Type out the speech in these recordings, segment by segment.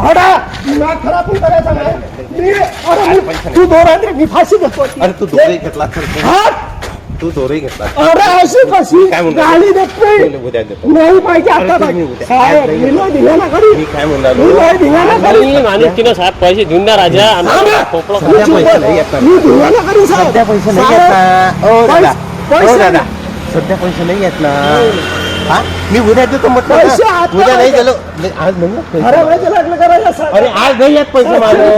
करायचा नाही मी अरे मी- तू दोरात रे, मी फाशी देतो अरे तू दोरे घेतला तर तू- दोरे घेतला अरे अशी कशी? काय म्हणतो? गाडी देत नाही. मी उद्या देतो. नाही पाहिजे अरे आता तुम्ही पाहिजे. उद्या- साहेब आज मी नाही दिला ना कधी मी काय मी म्हणलो नाही दिला ना कधी नाही माणूस तिनं साहेब पैसे देऊन द्या राजा. आम्हाला सध्या पैसे नाही येत ना. मी दिला ना कधी साहेब. सध्या पैसे नाही येत ना. ओ दादा. पैसे- ओ दादा. सध्या पैसे नाही येत ना. हा? मी उद्या देतो म्हटलं पैसे ना. आता उद्या नाही. गेलो. नाही, आज नाही येत पैसे. अरे माहिती लागलं अरे आज नाही येत पैसे माझे.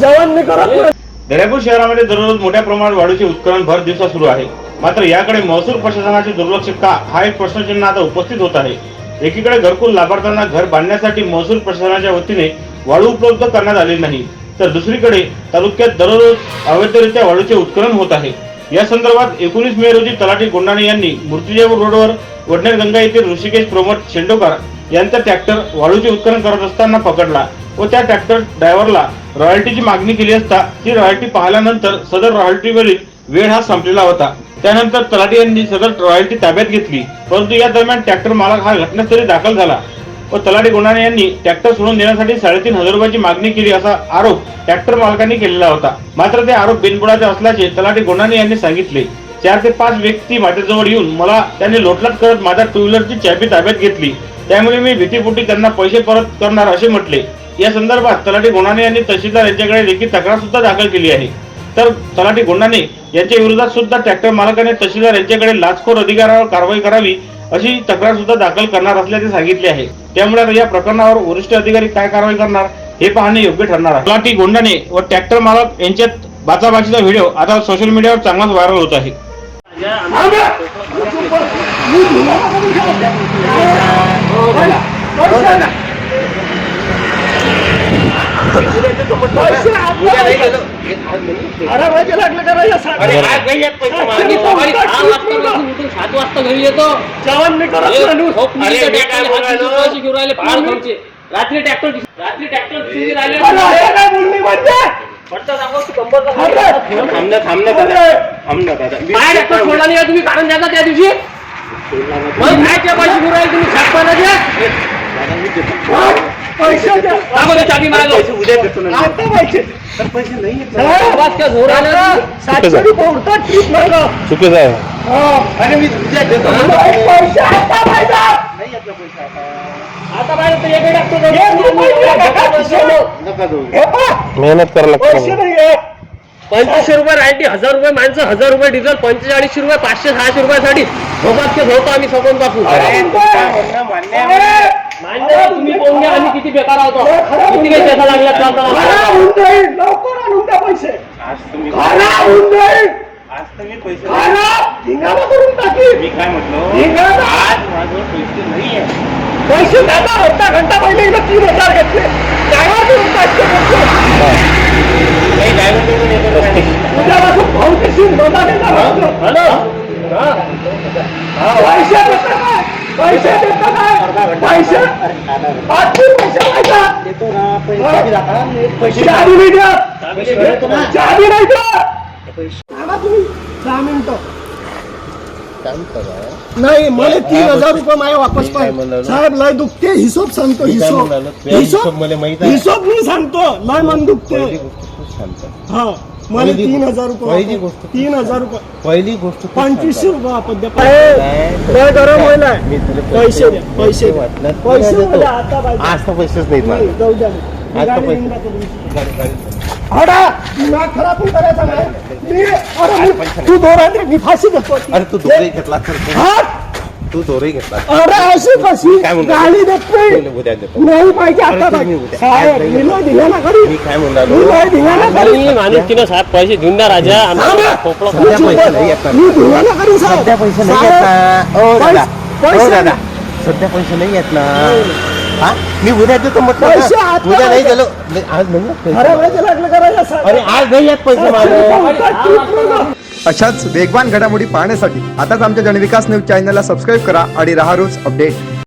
जेवण मी करत नाही. दर्यापूर शहरामध्ये दररोज मोठ्या प्रमाणात वाढीचे उत्खनन भर दिवसा सुरू आहे. मात्र याकडे महसूल प्रशासनाचे दुर्लक्ष का? हा एक प्रश्नचिन्ह आता उपस्थित होत आहे. एकीकडे घरकुल लाभार्थ्यांना घर बांधण्यासाठी महसूल प्रशासनाच्या वतीने वाळू उपलब्ध करण्यात आली नाही तर दुसरीकडे तालुक्यात दररोज अवैधरित्या वाळूचे उत्खनन होत आहे. या संदर्भात एकोणीस मे रोजी तलाठी गोंडाणे यांनी मूर्तिजापूर रोडवर वडनेर गंगा येथील ऋषिकेश प्रमोद शेंडोकर यांचा ट्रॅक्टर वाळूचे उत्खनन करत असताना पकडला व त्या ट्रॅक्टर ड्रायव्हरला रॉयल्टीची मागणी केली असता ती रॉयल्टी पाहिल्यानंतर सदर रॉयल्टीवरील वेळ हा संपलेला होता. त्यानंतर तलाठी यांनी सदर रॉयल्टी ताब्यात घेतली. परंतु या दरम्यान ट्रॅक्टर मालक हा घटनास्थळी दाखल झाला व तलाठी गुन्हाने यांनी ट्रॅक्टर सोडून देण्यासाठी साडेतीन हजार रुपयाची मागणी केली असा आरोप ट्रॅक्टर मालकांनी केलेला होता. मात्र ते आरोप बिनबुडाचे असल्याचे तलाठी गुन्हाने यांनी सांगितले. चार ते पाच व्यक्ती माझ्याजवळ येऊन मला त्यांनी लोटलाट करत माझ्या टू व्हीलरची चाबी ताब्यात घेतली. त्यामुळे मी भीतीपोटी त्यांना पैसे परत करणार असे म्हटले. या संदर्भात तलाठी गुन्हाने यांनी तहसीलदार यांच्याकडे देखील तक्रार सुद्धा दाखल केली आहे. तर तलाठी गोंडाने यांच्या विरोधात सुद्धा ट्रॅक्टर मालकाने तहसीलदार यांच्याकडे लाचखोर अधिकारावर कारवाई करावी अशी तक्रार सुद्धा दाखल करणार असल्याचे सांगितले आहे. त्यामुळे आता या प्रकरणावर वरिष्ठ अधिकारी काय कारवाई करणार हे पाहणे योग्य ठरणार आहे. तलाठी गोंडाने व ट्रॅक्टर मालक यांच्यात बाचाबाचीचा व्हिडिओ आता सोशल मीडियावर चांगलाच व्हायरल होत आहे. लागलं सात वाजता घरी येतो रात्री ट्रॅक्टर रात्री ट्रॅक्टर चोरी राहिले अरे, हे काय बोलणी म्हणते? पडता दाखव तू कंबरचा अरे, थांब ना थांब ना दादा थांब ना दादा. काय ट्रॅक्टर सोडला नाही तुम्ही काढून द्याचा त्या दिवशी. मग काय त्या पैसे राहिले तुम्ही देतो. हा? पैसे द्या. चाबी पैसे उद्या देतो ना आता पैसे. तर पैसे नाही सातशे रुपये उडतात ट्रीप मागं. चुकीचं आहे हा. अरे मी उद्या देतो. पैसे आता. नाही पैसे आता तर एक? नका हे पहा, मेहनत करायला पैसे. पंचवीसशे रुपये राहते हजार रुपये माणसं हजार रुपये डिझेल पंचेचाळीसशे रुपये पाचशे सहाशे रुपयासाठी झोपात झोपतो आम्ही सगळं बापू मान्य तुम्ही पाहून घ्या आम्ही किती बेकार होतो किती काही पैसा लागला पैसे आज. आज तुम्ही पैसे धिंगाणा करून टाकील. मी काय म्हटलो? धिंगाणा. आज माझ्याजवळ पैसे नाही आहे पैसे द्यायचा अर्धा घंटा पहिले इथं तीन हजार घेतले. ड्रायव्हर देऊन घेतले. काही driver बिवर येतो का नाही? उद्यापासून भाऊ देशील दोदा देणार हॅलो? पैसे देता काय? पैसे देता काय? पैसे? पाचशे पैसे पाहिजे देतो ना पैसे दाखवा. पैसे चाबी नाही द्या पैसे देतो. ना. चाबी नाही द्या थांबा तुम्ही दहा मिनिटं काम करा. नाही मला तीन हजार रुपये माझ्या वापस मी काय म्हणालो? पाहिजे साहेब लय दुखते हिशोब सांगतो मी काय हिशोब म्हणालो? तुझ्या हिशोब मला माहीत आहे. हिशोब मी सांगतो लय मन दुखते पहिली गोष्ट खूप शांत हा मला पहिली तीन गोष्ट- हजार रुपये पहिली वापस. गोष्ट- तीन हजार रुपये पहिली गोष्ट खूप पंचवीसशे शांत. रुपये आपण द्या नाही. लय गरम होईल मी तुला पैसे द्या पैसे द्या पैसे. मला आता पाहिजे आज तर पैसेच नाहीत नाही. जाऊ द्या आज तर गाडी पैसे- घेऊन जातो तुमची. गाडी- गाडी- नाही करायचा नाही मी अरे मी- तू दोरात रे, मी फाशी देतो अरे तू दोरे घेतला तर तू- हट! तू दोरे घेतला अरे अशी कशी? काय म्हणतो? गाडी देत नाही उद्या देतो. नाही पाहिजे अरे आता तुम्ही उद्या- साहेब मी येत. नाही दिला ना कधी मी काय मी म्हणलो नाही दिला ना माणूस तिनं साहेब पैसे देऊन द्या राजा. आम्हाला. खोपला सध्या पैसे नाही येत ना. मी दिला ना कधी साहेब. सध्या पैसे नाही येत ना ओ दादा पैसे- ओ दादा सध्या पैसे नाही येत ना. हा? मी उद्या देतो म्हटलं पैसे ना. आता उद्या नाही नाही, आज नाही पैसे. अरे आज नाही येत पैसे माझे. अशाच वेगवान घडामोडी पाहण्यासाठी आताच आमच्या जनविकास न्यूज चॅनलला सबस्क्राईब करा आणि रहा रोज अपडेट